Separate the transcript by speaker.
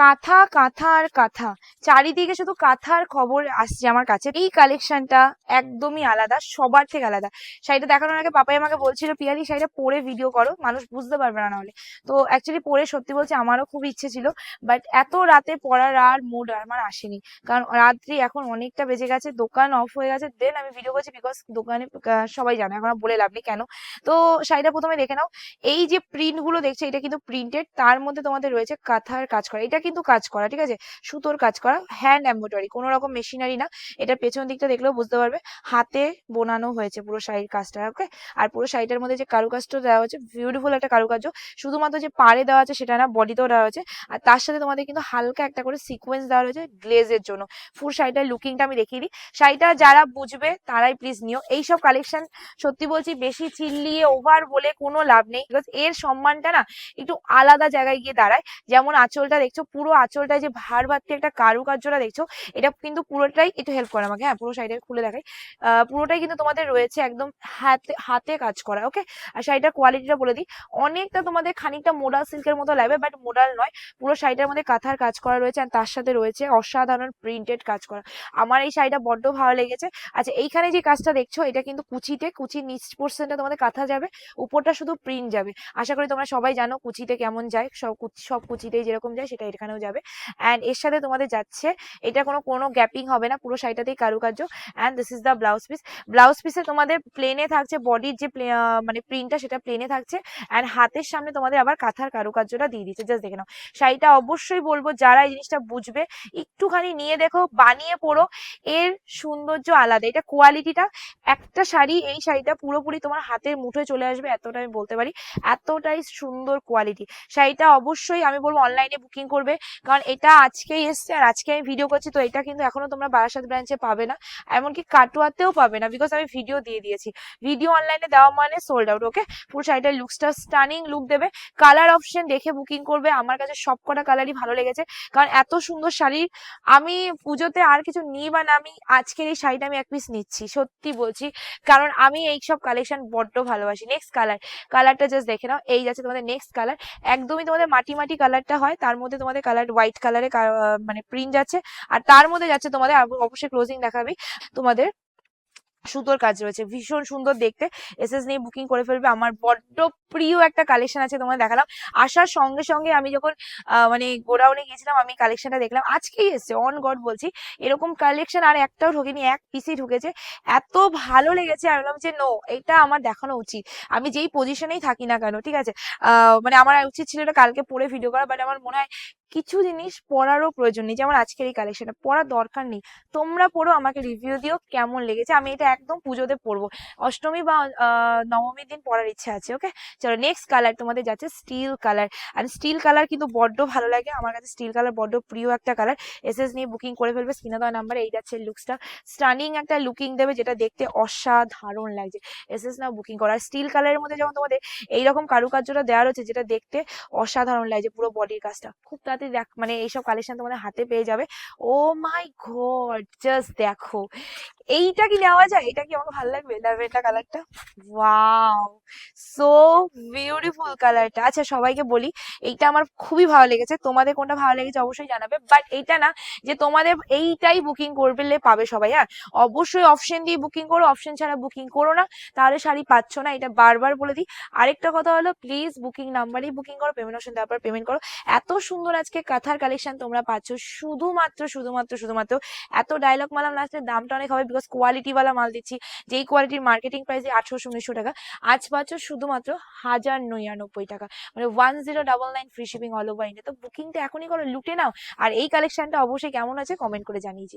Speaker 1: কাঁথা কাঁথা আর কাঁথা। চারিদিকে শুধু কাঁথার খবর আসছে আমার কাছে। এই কালেকশনটা একদমই আলাদা, সবার থেকে আলাদা। শাড়িটা দেখানোর আগে পাপাই আমাকে বলছিল, পিয়ালি, শাড়িটা পরে ভিডিও করো, মানুষ বুঝতে পারবে না নাহলে। তো অ্যাকচুয়ালি পরে সত্যি বলছে, আমারও খুব ইচ্ছে ছিল বাট এত রাতে পড়ার আর মুড আমার আসেনি। কারণ রাত্রি এখন অনেকটা বেজে গেছে, দোকান অফ হয়ে গেছে দেন আমি ভিডিও করছি বিকজ দোকানে সবাই জানে, এখন বলে লাভ নেই, কেন? তো শাড়িটা প্রথমে দেখে নাও। এই যে প্রিন্টগুলো দেখছ, এটা কিন্তু প্রিন্টেড তার মধ্যে তোমাদের রয়েছে কাঁথার কাজ করা। এটা কিন্তু কাজ করা, ঠিক আছে? সুতোর কাজ করা হ্যান্ড এম্ব্রয়ডারি কোনো রকম মেশিনারি না। এটা পেছন দিকটা দেখলেও বুঝতে পারবে। হাতে বোনানো হয়েছে পুরো শাড়ির কাজটা ওকে আর পুরো শাড়িটার মধ্যে যে কারুকাজটা দেওয়া হয়েছে বিউটিফুল একটা কারুকার্য। শুধুমাত্র যে পাড়ে দেওয়া আছে, সেটা না বডিতেও দেওয়া হয়েছে। আর তার সাথে তোমাদের কিন্তু হালকা একটা করে সিকোয়েন্স দেওয়া রয়েছে গ্লেজের জন্য। ফুল শাড়িটার লুকিংটা আমি দেখিয়ে দিই। শাড়িটা যারা বুঝবে, তারাই প্লিজ নিও। এইসব কালেকশন সত্যি বলছি, বেশি চিল্লিয়ে ওভার বলে কোনো লাভ নেই। বিকজ এর সম্মানটা না, একটু আলাদা জায়গায় গিয়ে দাঁড়ায়। যেমন আঁচলটা দেখছ পুরো আঁচলটায় যে ভার ভারতি একটা কারুকার্যটা দেখছ, এটা কিন্তু পুরোটাই একটু হেল্প করে আমাকে হ্যাঁ পুরো শাড়িটা খুলে দেখাই। পুরোটাই কিন্তু তোমাদের রয়েছে একদম হাতে হাতে কাজ করা ওকে আর শাড়িটার কোয়ালিটিটা বলে দিই। অনেকটা তোমাদের খানিকটা মোডাল সিল্কের মতো লাগবে বাট মোডাল নয়। পুরো শাড়িটার মধ্যে কাঁথার কাজ করা রয়েছে আর তার সাথে রয়েছে অসাধারণ প্রিন্টেড কাজ করা। আমার এই শাড়িটা বড্ড ভালো লেগেছে। আচ্ছা এইখানে যে কাজটা দেখছ, এটা কিন্তু কুচিতে কুচির নিচ পোর্শনটা তোমাদের কাঁথা যাবে, উপরটা শুধু প্রিন্ট যাবে। আশা করি তোমরা সবাই জানো কুচিতে কেমন যায়, সব সব কুচিতেই যেরকম যায়, সেটা এখানেও যাবে। অ্যান্ড এর সাথে তোমাদের যাচ্ছে, এটা কোনো কোনো গ্যাপিং হবে না, পুরো শাড়িটাতেই কারুকার্য। And this is the blouse piece blouse পিসে তোমাদের প্লেনে থাকছে বডির যে মানে প্রিন্টটা সেটা প্লেনে থাকছে। অ্যান্ড হাতের সামনে তোমাদের আবার কাঁথার কারুকার্যটা দিয়ে দিচ্ছে। জাস্ট দেখে নাও। শাড়িটা অবশ্যই বলব, যারা এই জিনিসটা বুঝবে, একটুখানি নিয়ে দেখো, বানিয়ে পড়ো। এর সৌন্দর্য আলাদা। এটা কোয়ালিটিটা একটা শাড়ি, এই শাড়িটা পুরোপুরি তোমার হাতের মুঠোয় চলে আসবে, এতটা আমি বলতে পারি। এতটাই সুন্দর কোয়ালিটি শাড়িটা অবশ্যই আমি বলব অনলাইনে বুকিং করবে। কারণ এটা আজকেই এসছে আর আজকে আমি ভিডিও করছি, তো এটা কিন্তু এখনও তোমরা বারাসাত ব্রাঞ্চে পাবে না। এমনকি কাটোয়াতেও পাবে না বিকজ আমি ভিডিও দিয়ে দিয়েছি। ভিডিও অনলাইনে দেওয়া মানে সোল্ড আউট ওকে পুরো শাড়িটার লুকসটা স্টানিং লুক দেবে। কালার অপশন দেখে বুকিং করবে। আমার কাছে সব কটা কালারই ভালো লেগেছে। কারণ এত সুন্দর শাড়ি আমি পুজোতে আর কিছু নিই বা না আমি, আজকের এই শাড়িটা আমি এক পিস নিচ্ছি, সত্যি বলছি। কারণ আমি এইসব কালেকশন বড্ড ভালোবাসি। নেক্সট কালার কালারটা জাস্ট দেখে নাও। এই যাচ্ছে তোমাদের নেক্সট কালার একদমই তোমাদের মাটি মাটি কালারটা হয়, তার মধ্যে তোমাদের কালার হোয়াইট কালারে মানে প্রিন্ট যাচ্ছে। আর তার মধ্যে যাচ্ছে তোমাদের অবশ্যই ক্লোজিং দেখাবে। তোমাদের সুতোর কাজ রয়েছে। ভীষণ সুন্দর দেখতে। এসএস নিয়ে বুকিং করে ফেলবে। আমার বড্ড প্রিয় একটা কালেকশন আছে তোমাদের দেখালাম। আসার সঙ্গে সঙ্গে আমি যখন মানে গোডাউনে গিয়েছিলাম, আমি কালেকশনটা দেখলাম। আজকেই এসছে অন গড বলছি। এরকম কালেকশন আর একটাও ঢোকেনি, এক পিসই ঢুকেছে। এত ভালো লেগেছে, আমি বললাম যে, নো, এটা আমার দেখানো উচিত। আমি যেই পজিশনেই থাকি না কেন, ঠিক আছে? মানে আমার উচিত ছিল এটা কালকে পরে ভিডিও করা বাট আমার মনে হয় কিছু জিনিস পড়ারও প্রয়োজন নেই, যেমন আজকের এই কালেকশনটা পড়ার দরকার নেই। তোমরা পড়ো, আমাকে রিভিউ দিও কেমন লেগেছে। আমি এটা একদম পুজোতে পড়ব। অষ্টমী বা নবমীর দিন পরার ইচ্ছা আছে ওকে চলো নেক্সট কালার তোমাদের যাচ্ছে স্টিল কালার আর স্টিল কালার কিন্তু বড্ড ভালো লাগে। আমার কাছে স্টিল কালার বড্ড প্রিয় একটা কালার এসএস নিয়ে বুকিং করে ফেলবে স্ক্রিনে দেওয়া নাম্বারে এই যাচ্ছে লুকসটা স্টানিং একটা লুকিং দেবে, যেটা দেখতে অসাধারণ লাগছে। এসএস নাও বুকিং করা। আর স্টিল কালারের মধ্যে যেমন তোমাদের এইরকম কারুকার্যটা দেওয়া রয়েছে, যেটা দেখতে অসাধারণ লাগছে পুরো বডির কাজটা। খুব তাড়াতাড়ি দেখ মানে এইসব কালেকশন তোমাদের হাতে পেয়ে যাবে। ও মাই গড জাস্ট দেখো। এইটা কি নেওয়া যায়? এটা কি আমাকে ভালো লাগবে? ল্যাভেন্ডার কালারটা ওয়াও সো বিউটিফুল কালারটা আচ্ছা সবাইকে বলি, এইটা আমার খুবই ভালো লেগেছে। তোমাদের কোনটা ভালো লেগেছে অবশ্যই জানাবে। বাট এইটা না, যে তোমাদের এইটাই বুকিং করলে পাবে সবাই হ্যাঁ? অবশ্যই অপশন দিয়ে বুকিং করো অপশন ছাড়া বুকিং করো না। তাহলে শাড়ি পাচ্ছ না, এটা বারবার বলে দিই। আরেকটা কথা হলো প্লিজ বুকিং নাম্বারেই বুকিং করো পেমেন্ট অপশন দেওয়ার পর পেমেন্ট করো। এত সুন্দর আজকে কাঁথার কালেকশন তোমরা পাচ্ছ। শুধুমাত্র শুধুমাত্র শুধুমাত্র এত ডায়লগ মালাম লাস্টের দামটা অনেক হবে বিকজ কোয়ালিটি বালা মাল দিচ্ছি। যেই কোয়ালিটির মার্কেটিং প্রাইস আঠারোশো, উনিশশো টাকা, আজ পাচ্ছ শুধুমাত্র হাজার নিরানব্বই টাকা। মানে one zero double nine free shipping all over India তো বুকিংটা এখনই করো, লুটে নাও। আর এই কালেকশনটা অবশ্যই কেমন আছে কমেন্ট করে জানিয়ে